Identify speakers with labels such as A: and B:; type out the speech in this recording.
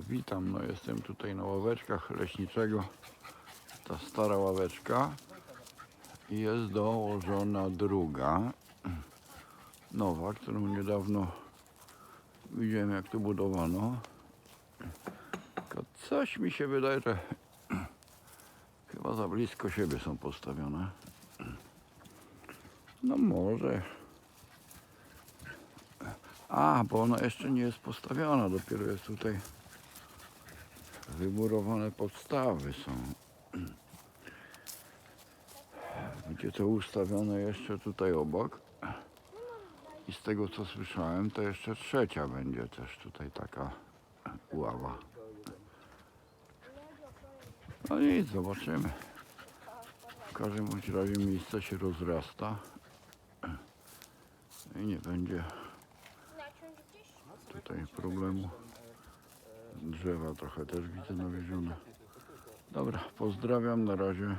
A: witam, no jestem tutaj na ławeczkach leśniczego. Ta stara ławeczka. I jest dołożona druga, nowa, którą niedawno widziałem jak to budowano. Tylko coś mi się wydaje, że chyba za blisko siebie są postawione. No może. A, bo ona jeszcze nie jest postawiona, dopiero jest tutaj wymurowane podstawy są. Będzie to ustawione jeszcze tutaj obok. I z tego co słyszałem, to jeszcze trzecia będzie też tutaj taka ława. No nic, zobaczymy. W każdym bądź razie miejsce się rozrasta i nie będzie tutaj problemu. Drzewa trochę też widzę nawiezione. Dobra, pozdrawiam, na razie.